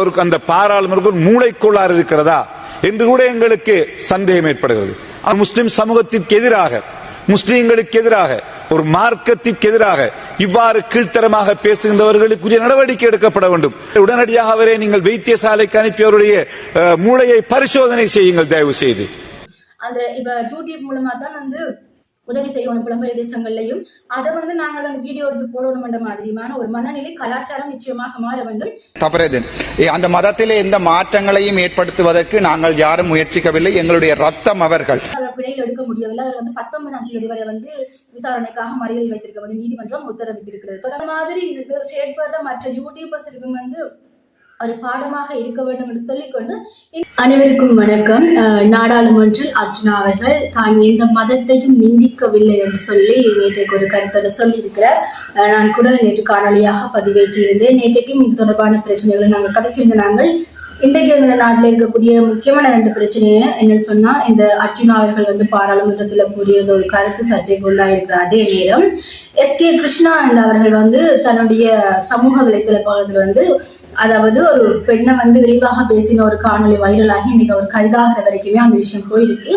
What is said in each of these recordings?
அவருக்கு அந்த பாராளுமன்ற மூளைக்கோளாறு இருக்கிறதா என்று கூட எங்களுக்கு சந்தேகம் ஏற்படுகிறது. முஸ்லிம் சமூகத்திற்கு எதிராக முஸ்லிம்களுக்கு எதிராக ஒரு மார்க்கத்திற்கு எதிராக இவ்வாறு கீழ்த்தரமாக பேசுகின்றவர்களுக்குரிய நடவடிக்கை எடுக்கப்பட வேண்டும். உடனடியாக அவரை நீங்கள் வைத்தியசாலைக்கு அனுப்பி அவருடைய மூளையை பரிசோதனை செய்யுங்கள் தயவு செய்து அந்த இப்ப யூடியூப் மூலமா தான் வந்து உதவி செய்யணும் புலம்பெயர் தேசங்கள்லையும். அதை வந்து நாங்கள் வந்து வீடியோ எடுத்து போடணும்ன்ற மாதிரியான ஒரு மனநிலை கலாச்சாரம் நிச்சயமாக மாற வேண்டும். ஏ, அந்த மதத்திலே எந்த மாற்றங்களையும் ஏற்படுத்துவதற்கு நாங்கள் யாரும் முயற்சிக்கவில்லை. எங்களுடைய ரத்தம் அவர்கள். அவர் பிணையில் எடுக்க முடியவில்லை. அவர் வந்து பத்தொன்பதாம் தேதி வரை வந்து விசாரணைக்காக மறியல் வைத்திருக்க வந்து நீதிமன்றம் உத்தரவிட்டிருக்கிறது. தொடர் மாதிரி செயற்படுற மற்ற யூடியூபர்ஸருக்கும் வந்து ஒரு பாடமாக இருக்க வேண்டும் என்று சொல்லிக்கொண்டு அனைவருக்கும் வணக்கம். நாடாளுமன்றில் அர்ஜுனா அவர்கள் தான் எந்த மதத்தையும் நிந்திக்கவில்லை என்று சொல்லி நேற்றைக்கு ஒரு கருத்தோட சொல்லியிருக்கிறார். நான் கூட நேற்று காணொலியாக பதிவேற்றியிருந்தேன். நேற்றைக்கும் இது தொடர்பான பிரச்சனைகளை நாங்கள் கதைச்சிருந்த நாங்கள் இன்றைக்கு இந்த நாட்டில் இருக்கக்கூடிய முக்கியமான ரெண்டு பிரச்சனையை என்னன்னு சொன்னால் இந்த அர்ஜுனா அவர்கள் வந்து பாராளுமன்றத்தில் கூறியிருந்த ஒரு கருத்து சர்ச்சைக்குள்ளாக இருக்கிற அதே நேரம் எஸ் கே கிருஷ்ணா அவர்கள் வந்து தன்னுடைய சமூக வலைத்தள பகுதியில் வந்து அதாவது ஒரு பெண்ணை வந்து விரிவாக பேசின ஒரு காணொளி வைரலாகி இன்னைக்கு அவர் கைதாகிற வரைக்குமே அந்த விஷயம் போயிருக்கு.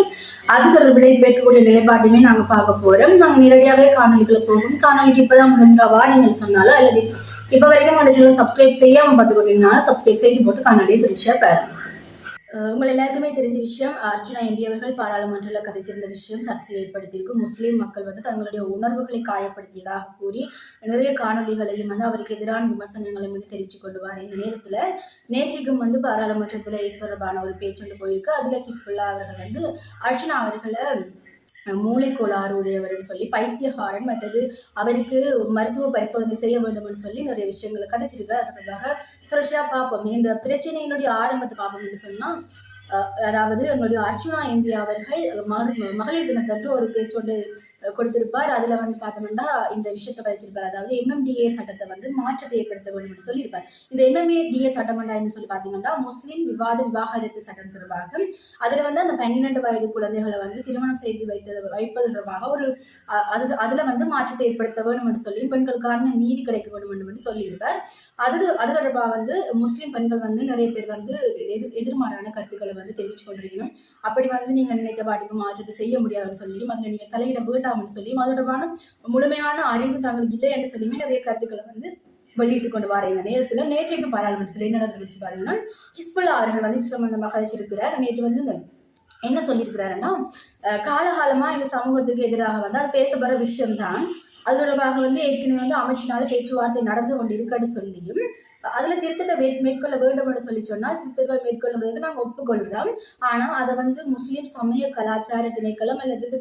அதுக்கு ஒரு விளைவிக்கக்கூடிய நிலைப்பாட்டையுமே நாங்கள் பார்க்க போகிறோம் நாங்கள் நேரடியாகவே காணொலிகளை போகும். காணொலிக்கு இப்போதான் முதல்ல வாடிங்கன்னு சொன்னாலும் அல்லது இப்போ வரைக்கும் அந்த சேனல் சப்ஸ்கிரைப் செய்யாம பார்த்து சப்ஸ்கிரைப் செய்து போட்டு காணொலியை திருச்சியாக பாருங்க. உங்கள் எல்லாருக்குமே தெரிஞ்ச விஷயம் அர்ஜுனா எம்பி அவர்கள் பாராளுமன்றத்தில் கதைத்திருந்த விஷயம் சர்ச்சையை ஏற்படுத்தியிருக்கு. முஸ்லீம் மக்கள் வந்து தங்களுடைய உணர்வுகளை காயப்படுத்தியதாக கூறி நிறைய காணொளிகளையும் வந்து அவருக்கு எதிரான விமர்சனங்களையும் வந்து தெரிவித்து கொண்டு வர இந்த நேரத்தில் நேற்றைக்கும் வந்து பாராளுமன்றத்தில் இது தொடர்பான ஒரு பேச்சு வந்து போயிருக்கு. அதில் ஹிஸ்புல்லா அவர்கள் வந்து அர்ஜுனா அவர்களை மூளைக்கோளாறு உடையவர்னு சொல்லி பைத்தியகாரன் மற்றது அவருக்கு மருத்துவ பரிசோதனை செய்ய வேண்டும்னு சொல்லி நிறைய விஷயங்களை கதைச்சிருக்காரு. அது தொடர்ச்சியாக பார்ப்போம். இந்த பிரச்சனையினுடைய ஆரம்பத்தை பார்ப்போம்னு சொன்னால் அதாவது எங்களுடைய அர்ச்சுனா எம்பி அவர்கள் மக- மகளிர் தினத்தன்று ஒரு பேச்சு ஒன்று கொடுத்திருப்பார். அதில் வந்து பார்த்தோம்னா இந்த விஷயத்தை பதிச்சிருப்பார். அதாவது எம்எம்டிஏ சட்டத்தை வந்து மாற்றத்தை ஏற்படுத்த வேண்டும் என்று சொல்லியிருப்பார். இந்த எம்எம்ஏடிஏ சட்டம் என்னன்னு சொல்லி பார்த்தீங்கன்னா முஸ்லீம் விவாத விவாகரத்து சட்டம் தொடர்பாக அதில் வந்து அந்த பன்னிரெண்டு வயது குழந்தைகளை வந்து திருமணம் செய்து வைத்தது வைப்பது தொடர்பாக ஒரு அது அதில் வந்து மாற்றத்தை ஏற்படுத்த வேண்டும் என்று சொல்லி பெண்களுக்கான நீதி கிடைக்க வேண்டும் என்று சொல்லியிருக்கார் அது அது தொடர்பாக வந்து முஸ்லீம் பெண்கள் வந்து நிறைய பேர் வந்து எதிர் எதிர்மாறான கருத்துக்களை வந்து தெரிவித்து கொண்டிருக்கணும். அப்படி வந்து நீங்கள் நினைத்த பாட்டுக்கு மாற்றத்தை செய்ய முடியாதுன்னு சொல்லியும் அதில் நீங்கள் தலையிட வேண்டாம்னு சொல்லி அது தொடர்பான முழுமையான அறிவு தங்களுக்கு இல்லை என்று சொல்லியுமே நிறைய கருத்துக்களை வந்து வெளியிட்டு கொண்டு வர இந்த நேரத்தில் நேற்றைக்கு பாராளுமன்றத்தில் என்ன நடந்துச்சு பாருங்கன்னா ஹிஸ்புல்லா அவர்கள் வந்து சம்பந்தமாக கதைச்சிருக்கிறார் நேற்று வந்து இந்த என்ன சொல்லியிருக்கிறாருன்னா காலகாலமாக காலகாலமா இந்த சமூகத்துக்கு எதிராக வந்து அது பேசப்படுற விஷயம்தான் அது தொடர்பாக வந்து ஏற்கனவே வந்து அமைச்சினால பேச்சுவார்த்தை நடந்து கொண்டு இருக்கன்னு சொல்லியும் அதுல திருத்தத்தை மே- மேற்கொள்ள வேண்டும் என்று சொல்லி சொன்னால் திருத்தங்கள் மேற்கொள்வதற்கு நாங்கள் ஒப்புக்கொள்கிறோம் ஆனா அதை வந்து முஸ்லிம் சமய கலாச்சார திணைக்களம் அல்லது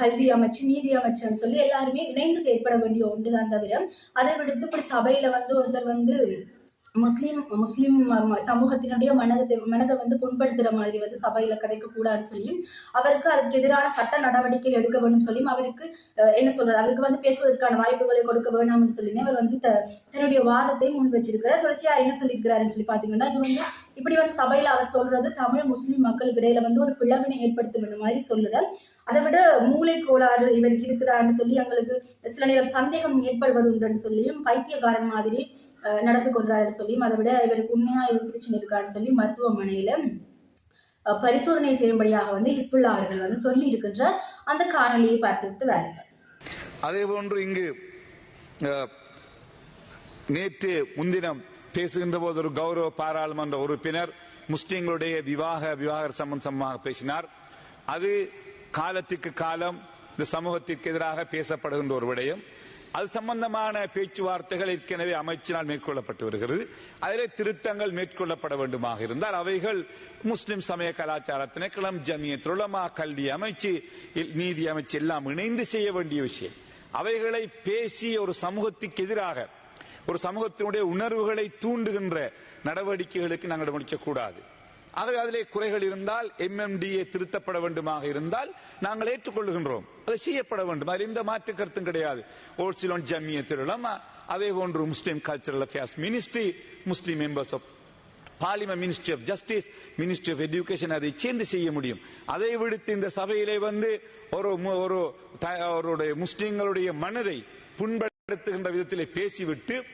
கல்வி அமைச்சு நீதி அமைச்சுன்னு சொல்லி எல்லாருமே இணைந்து செயற்பட வேண்டிய ஒன்றுதான் தவிர அதை விடுத்து இப்படி சபையில வந்து ஒருத்தர் வந்து முஸ்லீம் முஸ்லீம் ம- சமூகத்தினுடைய மனதை மனதை வந்து புண்படுத்துகிற மாதிரி வந்து சபையில கதைக்க கூடாதுன்னு சொல்லியும் அவருக்கு அதுக்கு எதிரான சட்ட நடவடிக்கைகள் எடுக்க வேண்டும் சொல்லியும் அவருக்கு என்ன சொல்றது அவருக்கு வந்து பேசுவதற்கான வாய்ப்புகளை கொடுக்க வேணாம்னு சொல்லியுமே அவர் வந்து த- தன்னுடைய வாதத்தை முன் வச்சிருக்கிறார். தொடர்ச்சியா என்ன சொல்லியிருக்கிறாருன்னு சொல்லி பாத்தீங்கன்னா இது வந்து இப்படி வந்து சபையில அவர் சொல்றது தமிழ் முஸ்லீம் மக்களுக்கு இடையில வந்து ஒரு பிளவினை ஏற்படுத்தும் மாதிரி சொல்லுறார் அதை விட மூளை கோளாறு இவருக்கு இருக்குதான்னு சொல்லி எங்களுக்கு சில நேரம் சந்தேகம் ஏற்படுவது உண்டுன்னு சொல்லியும் பைத்தியக்காரன் மாதிரி நடந்து கொண்டாருன்னு சொல்லியும் அதை விட இவருக்கு உண்மையா பிரச்சனை இருக்கான்னு சொல்லி மருத்துவமனையில பரிசோதனை செய்யும்படியாக வந்து ஹிஸ்புல்லா அவர்கள் வந்து சொல்லி இருக்கின்ற அந்த காணொலியை பார்த்துவிட்டு வேலைகள் அதே போன்று இங்கு நேற்று முன்தினம் பேசுகின்ற போது ஒரு கௌரவ பாராளுமன்ற உறுப்பினர் முஸ்லிம்களுடைய விவாக விவாக சம்பந்தமாக பேசினார். அது காலத்துக்கு காலம் இந்த சமூகத்திற்கு எதிராக பேசப்படுகின்ற ஒரு விடயம். அது சம்பந்தமான பேச்சுவார்த்தைகள் ஏற்கனவே அமைச்சினால் மேற்கொள்ளப்பட்டு வருகிறது. அதிலே திருத்தங்கள் மேற்கொள்ளப்பட வேண்டுமாக இருந்தால் அவைகள் முஸ்லிம் சமய கலாச்சார திணைக்களம் ஜமியத் துளமா கல்வி அமைச்சு இல்- நீதி அமைச்சு எல்லாம் இணைந்து செய்ய வேண்டிய விஷயம். அவைகளை பேசி ஒரு சமூகத்துக்கு எதிராக ஒரு சமூகத்தினுடைய உணர்வுகளை தூண்டுகின்ற நடவடிக்கைகளுக்கு நாங்கள் முடிக்கக்கூடாது ஆகவே அதிலே குறைகள் இருந்தால் எம்எம்டிஏ திருத்தப்பட வேண்டுமாக இருந்தால் நாங்கள் ஏற்றுக்கொள்ளுகின்றோம். அது செய்யப்பட வேண்டும். அதில் எந்த மாற்று கருத்தும் கிடையாது. ஓல்சிலோன் ஜம்மிய திருளமா அதே போன்று Muslim cultural affairs ministry Muslim members of parliament ministry of justice ministry of education அதை சேர்ந்து செய்ய முடியும். அதை விடுத்து இந்த சபையிலே வந்து ஒரு ஒரு த- அவருடைய முஸ்லீம்களுடைய மனதை புண்படுத்துகின்ற விதத்திலே பேசிவிட்டு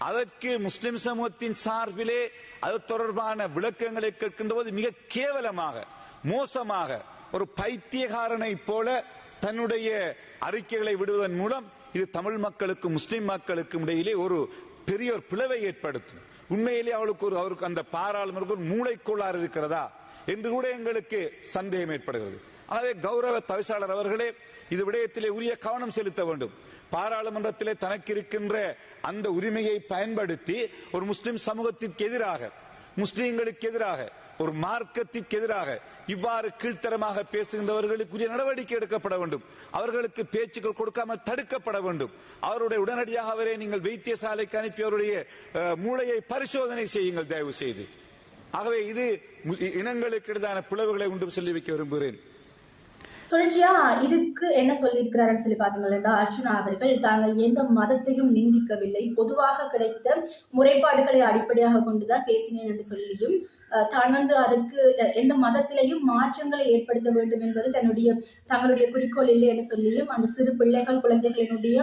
அதற்கு முஸ்லிம் சமூகத்தின் சார்பிலே அது தொடர்பான விளக்கங்களை கேட்கின்ற போது மிக கேவலமாக மோசமாக ஒரு பைத்தியகாரனை போல தன்னுடைய அறிக்கைகளை விடுவதன் மூலம் இது தமிழ் மக்களுக்கும் முஸ்லிம் மக்களுக்கும் இடையிலே ஒரு பெரிய ஒரு பிளவை ஏற்படுத்தும். உண்மையிலே அவளுக்கு ஒரு அவருக்கு அந்த பாராளுமருக்கு ஒரு மூளைக்கோளாறு இருக்கிறதா? என்று கூட எங்களுக்கு சந்தேகம் ஏற்படுகிறது. ஆகவே கௌரவ தவிசாளர் அவர்களே இது விடயத்திலே உரிய கவனம் செலுத்த வேண்டும். பாராளுமன்றத்திலே தனக்கு இருக்கின்ற அந்த உரிமையை பயன்படுத்தி ஒரு முஸ்லிம் சமூகத்திற்கு எதிராக முஸ்லிம்களுக்கு எதிராக ஒரு மார்க்கத்திற்கு எதிராக இவ்வாறு கீழ்த்தரமாக பேசுகின்றவர்களுக்குரிய நடவடிக்கை எடுக்கப்பட வேண்டும். அவர்களுக்கு பேச்சுக்கள் கொடுக்காமல் தடுக்கப்பட வேண்டும். அவருடைய உடனடியாக அவரை நீங்கள் வைத்தியசாலைக்கு அனுப்பி அவருடைய மூளையை பரிசோதனை செய்யுங்கள் தயவு செய்து ஆகவே இது இனங்களுக்கு இடையிலான பிளவுகளை உண்டு சொல்லி வைக்க விரும்புகிறேன். தொடர்ச்சியா இதுக்கு என்ன சொல்லியிருக்கிறாருன்னு சொல்லி பார்த்தீங்கன்னா அர்ஜுனா அவர்கள் தாங்கள் எந்த மதத்தையும் நிந்திக்கவில்லை. பொதுவாக கிடைத்த முறைப்பாடுகளை அடிப்படையாக கொண்டுதான் பேசினேன் என்று சொல்லியும் தான் வந்து அதற்கு எந்த மதத்திலையும் மாற்றங்களை ஏற்படுத்த வேண்டும் என்பது தன்னுடைய தங்களுடைய குறிக்கோள் இல்லை என்று சொல்லியும் அந்த சிறு பிள்ளைகள் குழந்தைகளினுடைய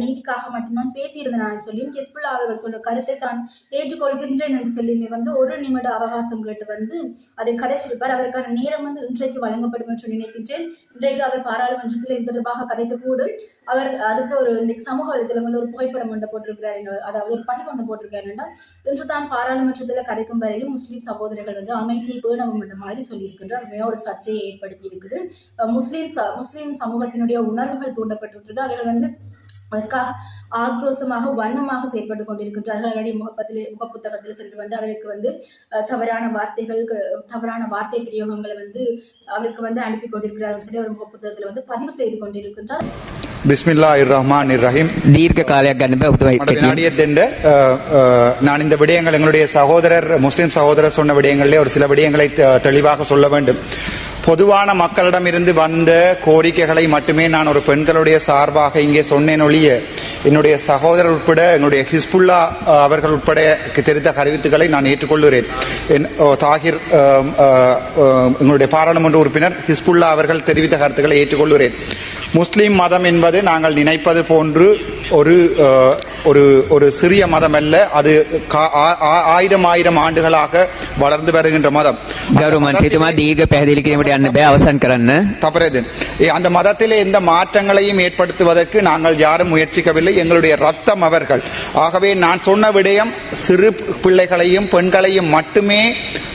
நீதிக்காக மட்டும்தான் பேசியிருந்தேன் நான் சொல்லியும் கெஸ்புல்லா அவர்கள் சொன்ன கருத்தை தான் ஏற்றுக்கொள்கின்றேன் என்று சொல்லியுமே வந்து ஒரு நிமிட அவகாசம் கேட்டு வந்து அதை கதைச்சிருப்பார். அவருக்கான நேரம் வந்து இன்றைக்கு வழங்கப்படும் என்று நினைக்கின்றேன். இன்றைக்கு அவர் பாராளுமன்றத்தில் இது தொடர்பாக கதைக்கக்கூடும். அவர் அதுக்கு ஒரு இன்னைக்கு சமூக வலைதளங்களில் ஒரு புகைப்படம் ஒன்று போட்டிருக்கிறார் அதாவது ஒரு பதிவு ஒன்று போட்டிருக்காரு என்றால் இன்று தான் பாராளுமன்றத்தில் கதைக்கும் வரையிலும் முஸ்லீம் சகோதரர்கள் வந்து அமைதியை பேணவும் என்ற மாதிரி சொல்லியிருக்கின்றார். மிக ஒரு சர்ச்சையை ஏற்படுத்தி இருக்குது. முஸ்லீம் முஸ்லீம் சமூகத்தினுடைய உணர்வுகள் தூண்டப்பட்டு அவர்கள் வந்து அதற்காக ஆக்ரோசமாக வண்ணமாக செயல்பட்டு கொண்டிருக்கின்றார்கள். அவருடைய முகப்பத்தில் முகப்புத்தகத்தில் சென்று வந்து அவருக்கு வந்து தவறான வார்த்தைகள் தவறான வார்த்தை பிரயோகங்களை வந்து அவருக்கு வந்து அனுப்பி கொண்டிருக்கிறார்கள் சொல்லி அவர் முகப்புத்தகத்தில் வந்து பதிவு செய்து கொண்டிருக்கின்றார். பிஸ்மில்லா இர் ரஹ்மான் இர் ரஹீம் தீர்க்க காலிய நாடியத்தின் நான் இந்த விடயங்கள் எங்களுடைய சகோதரர் முஸ்லீம் சகோதரர் சொன்ன விடயங்களிலே ஒரு சில விடயங்களை தெளிவாக சொல்ல வேண்டும். பொதுவான மக்களிடமிருந்து வந்த கோரிக்கைகளை மட்டுமே நான் ஒரு பெண்களுடைய சார்பாக இங்கே சொன்னேன் ஒழிய என்னுடைய சகோதரர் உட்பட என்னுடைய ஹிஸ்புல்லா அவர்கள் உட்பட தெரிந்த கருவித்துக்களை நான் ஏற்றுக்கொள்கிறேன். என் தாகிர் எங்களுடைய பாராளுமன்ற உறுப்பினர் ஹிஸ்புல்லா அவர்கள் தெரிவித்த கருத்துக்களை ஏற்றுக்கொள்கிறேன். முஸ்லீம் மதம் என்பது நாங்கள் நினைப்பது போன்று ஒரு ஒரு ஒரு சிறிய மதம் அல்ல அது கா- ஆ- ஆ- ஆயிரம் ஆயிரம் ஆண்டுகளாக வளர்ந்து வருகின்ற மதம் ගරු මන්ත්‍රීතුමා දීර්ඝ පැහැදිලි කිරීමට යන්න බෑ අවසන් කරන්න தவறது ஏ, அந்த மதத்திலே எந்த மாற்றங்களையும் ஏற்படுத்துவதற்கு நாங்கள் யாரும் முயற்சிக்கவில்லை எங்களுடைய ரத்தம் அவர்கள் ஆகவே நான் சொன்ன விடயம் சிறு பிள்ளைகளையும் பெண்களையும் மட்டுமே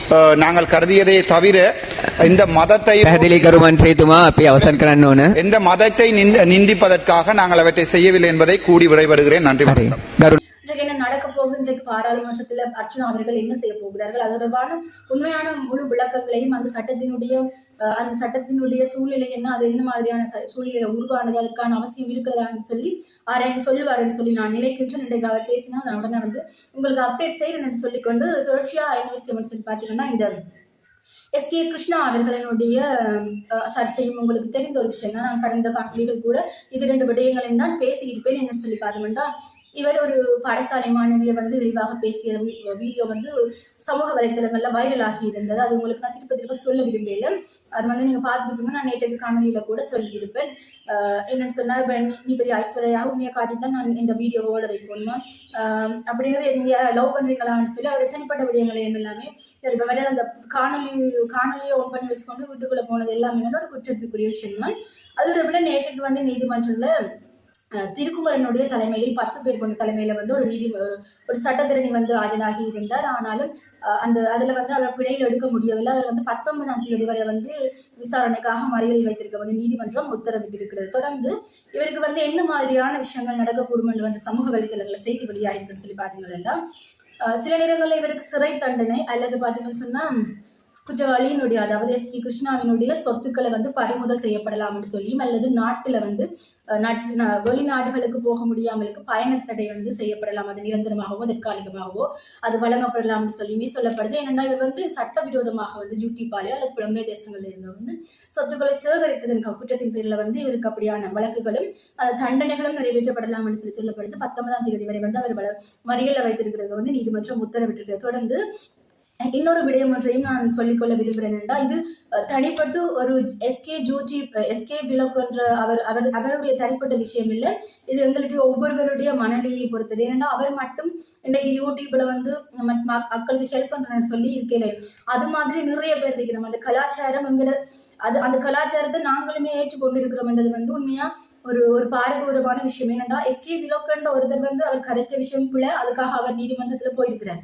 அஹ், நாங்கள் கருதியதே தவிர இந்த மதத்தை පැහැදිලි කරු මන්ත්‍රීතුමා අපි අවසන් කරන්න ඕන எந்த மதத்தை நிந்த- நிந்திப்பதற்காக நாங்கள் அவற்றை செய்யவில்லை என்பதை கூடி விடைபெறுகிறேன் நன்றி நடக்க போகுது இன்றைக்கு பாராளுமன்றத்தில் அர்ச்சனா அவர்கள் என்ன செய்ய போகிறார்கள்? அது தொடர்பான உண்மையான முழு விளக்கங்களையும் அந்த சட்டத்தினுடைய அந்த சட்டத்தினுடைய சூழ்நிலை என்ன? அது என்ன மாதிரியான ச- சூழ்நிலை உருவானது? அதற்கான அவசியம் இருக்கிறதான்னு சொல்லி ஆராய்ந்து சொல்லுவாருன்னு சொல்லி நான் நினைக்கின்றேன். இன்றைக்கு அவர் பேசினால் நான் உடனே வந்து உங்களுக்கு அப்டேட் செய்யணும்னு சொல்லிக்கொண்டு தொடர்ச்சியாக என்ன விஷயம்னு சொல்லி பார்த்தீங்கன்னா இந்த எஸ் கே கிருஷ்ணா அவர்களினுடைய சர்ச்சையும் உங்களுக்கு தெரிந்த ஒரு விஷயம் தான் நான் கடந்த காட்சிகள் கூட இது ரெண்டு விடயங்களையும் தான் பேசியிருப்பேன் என்று சொல்லி பார்த்தோம்னா இவர் ஒரு பாடசாலை மாணவியை வந்து இழிவாக பேசிய வீ- வீடியோ வந்து சமூக வலைத்தளங்கள்ல வைரல் ஆகி இருந்தது. அது உங்களுக்கு நான் திருப்ப திருப்ப சொல்ல விரும்பல. அது வந்து நீங்க பார்த்துருப்பீங்க. நான் நேற்று காணொலியில கூட சொல்லியிருப்பேன். என்னென்னு என்னன்னு சொன்னா நீ- பெரிய ஐஸ்வர்யா உண்மையை காட்டி தான் நான் இந்த வீடியோவோட வைக்கணும். ஆஹ் அப்படிங்கிற நீங்க யாரை லவ் பண்றீங்களான்னு சொல்லி அவருடைய தனிப்பட்ட விடயங்களையும் எல்லாமே இப்போ வேற அந்த காணொலி காணொலியை ஓன் பண்ணி வச்சுக்கொண்டு வீட்டுக்குள்ள போனது எல்லாமே வந்து ஒரு குற்றத்துக்குரிய விஷயம் தான் அதோட விட நேற்றுக்கு வந்து நீதிமன்றத்துல திருக்குமரனுடைய தலைமையில் பத்து பேர் கொண்ட தலைமையில வந்து ஒரு நீதி ஒரு ஒரு சட்டத்திரணி வந்து ஆஜராகி இருந்தார். ஆனாலும் அந்த அதுல வந்து அவர் பிழையில் எடுக்க முடியவில்லை. அவர் வந்து பத்தொன்பதாம் தேதி வரை வந்து விசாரணைக்காக மறியலில் வைத்திருக்க வந்து நீதிமன்றம் உத்தரவிட்டிருக்கிறது. தொடர்ந்து இவருக்கு வந்து என்ன மாதிரியான விஷயங்கள் நடக்கக்கூடும் என்று வந்து சமூக வலைதளங்களில் செய்தி வெளியாயிருக்குன்னு சொல்லி பார்த்தீங்கன்னா சில நேரங்களில் இவருக்கு சிறை தண்டனை அல்லது பார்த்தீங்கன்னு சொன்னா குற்றவாளியினுடைய அதாவது எஸ் டி கிருஷ்ணாவினுடைய சொத்துக்களை வந்து பறிமுதல் செய்யப்படலாம் என்று சொல்லியும் அல்லது நாட்டில் வந்து வெளிநாடுகளுக்கு போக முடியாமலுக்கு பயணத்தடை வந்து செய்யப்படலாம் அது நிரந்தரமாகவோ தற்காலிகமாகவோ அது வழங்கப்படலாம் என்று சொல்லியுமே சொல்லப்படுது. ஏனென்றால் இவர் வந்து சட்டவிரோதமாக வந்து ஜூட்டிப்பாளையோ அல்லது புலம்பெயர் தேசங்களில் இருந்து வந்து சொத்துக்களை சேகரிப்பதன் குற்றத்தின் பேரில் வந்து இவருக்கு அப்படியான வழக்குகளும் அது தண்டனைகளும் நிறைவேற்றப்படலாம் என்று சொல்லி சொல்லப்படுது. பத்தொன்பதாம் தேதி வரை வந்து அவர் வள- வைத்திருக்கிறது வந்து நீதிமன்றம் உத்தரவிட்டிருக்கிறது தொடர்ந்து இன்னொரு விடயம் ஒன்றையும் நான் சொல்லிக்கொள்ள விரும்புகிறேன் என்றால் இது தனிப்பட்டு ஒரு எஸ்கே ஜூஜி எஸ்கே விளக்கு என்ற அவர் அவர் அவருடைய தனிப்பட்ட விஷயம் இல்லை. இது எங்களுடைய ஒவ்வொருவருடைய மனநிலையை பொறுத்தது. ஏனென்றால் அவர் மட்டும் இன்றைக்கு யூடியூப்பில் வந்து ம- மக்களுக்கு ஹெல்ப் பண்றேன்னு சொல்லி இருக்கல. அது மாதிரி நிறைய பேர் இருக்கிறோம். அந்த கலாச்சாரம் எங்களை அது அந்த கலாச்சாரத்தை நாங்களுமே ஏற்றுக்கொண்டு இருக்கிறோம்ன்றது வந்து உண்மையாக ஒரு ஒரு பாரதூரமான விஷயம். என்னென்னா எஸ்கே விலோக்கன்ற ஒருத்தர் வந்து அவர் கதைச்ச விஷயம் கூட அதுக்காக அவர் நீதிமன்றத்துல போயிருக்கிறார்.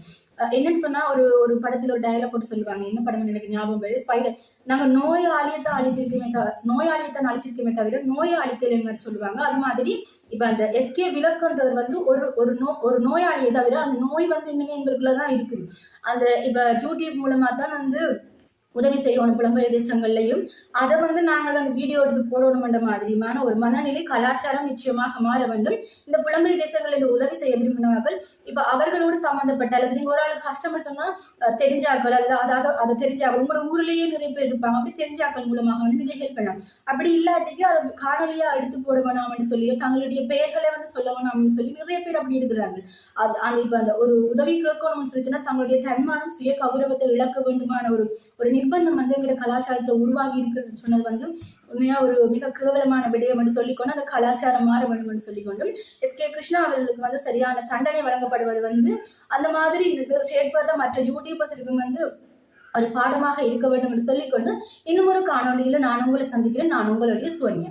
என்னன்னு சொன்னா ஒரு ஒரு படத்துல ஒரு டயலாக் போட்டு சொல்லுவாங்க. என்ன படம் எனக்கு ஞாபகம் வருது ஸ்பைடர் நாங்க நோயாளியை தான் அழிச்சிருக்கோமே தவிர நோயாளியை தான் அழிச்சிருக்கோமே தவிர நோயை அழிக்கலை மாதிரி சொல்லுவாங்க. அது மாதிரி இப்ப அந்த எஸ்கே விளக்குன்றவர் வந்து ஒரு ஒரு நோ ஒரு நோயாளியை தவிர அந்த நோய் வந்து இன்னுமே எங்களுக்குள்ள தான் இருக்குது. அந்த இப்ப யூடியூப் மூலமா தான் வந்து உதவி செய்யணும் புலம்பெயர் தேசங்கள்லையும். அதை வந்து நாங்கள் வந்து வீடியோ எடுத்து போடணுமென்ற மாதிரியான ஒரு மனநிலை கலாச்சாரம் நிச்சயமாக மாற வேண்டும். இந்த புலம்பெயர் தேசங்கள் இந்த உதவி செய்ய விரும்பினார்கள் இப்போ அவர்களோடு சம்மந்தப்பட்ட அல்லது நீங்கள் ஒரு ஆளுக்கு கஷ்டம்னு சொன்னால் தெரிஞ்சாக்கள் அல்லது அதாவது அதை தெரிஞ்சாக்கள் உங்களோட ஊர்லேயே நிறைய பேர் இருப்பாங்க. அப்படி தெரிஞ்சாக்கள் மூலமாக வந்து நீங்கள் ஹெல்ப் பண்ணலாம். அப்படி இல்லாட்டிக்கு அதை காணொலியாக எடுத்து போட வேணாம்னு சொல்லி தங்களுடைய பெயர்களை வந்து சொல்ல வேணாம்னு சொல்லி நிறைய பேர் அப்படி இருக்கிறாங்க அது அந்த இப்போ அந்த ஒரு உதவி கேட்கணும்னு சொல்லிட்டுனா தங்களுடைய தன்மானம் சுய கௌரவத்தை இழக்க வேண்டுமான ஒரு ஒரு நிர்பந்தம் வந்து எங்களோட கலாச்சாரத்துல உருவாகி இருக்குன்னு சொன்னது வந்து உண்மையா ஒரு மிக கேவலமான விடயம் என்று சொல்லிக்கொண்டு அந்த கலாச்சாரம் மாற வேண்டும் என்று சொல்லிக்கொண்டும் எஸ் கே கிருஷ்ணா அவர்களுக்கு வந்து சரியான தண்டனை வழங்கப்படுவது வந்து அந்த மாதிரி செயற்படுற மற்ற யூடியூபர்ஸுக்கும் வந்து ஒரு பாடமாக இருக்க வேண்டும் என்று சொல்லிக்கொண்டு இன்னும் ஒரு காணொளியில நான் உங்களை சந்திக்கிறேன். நான் உங்களுடைய சோனியா.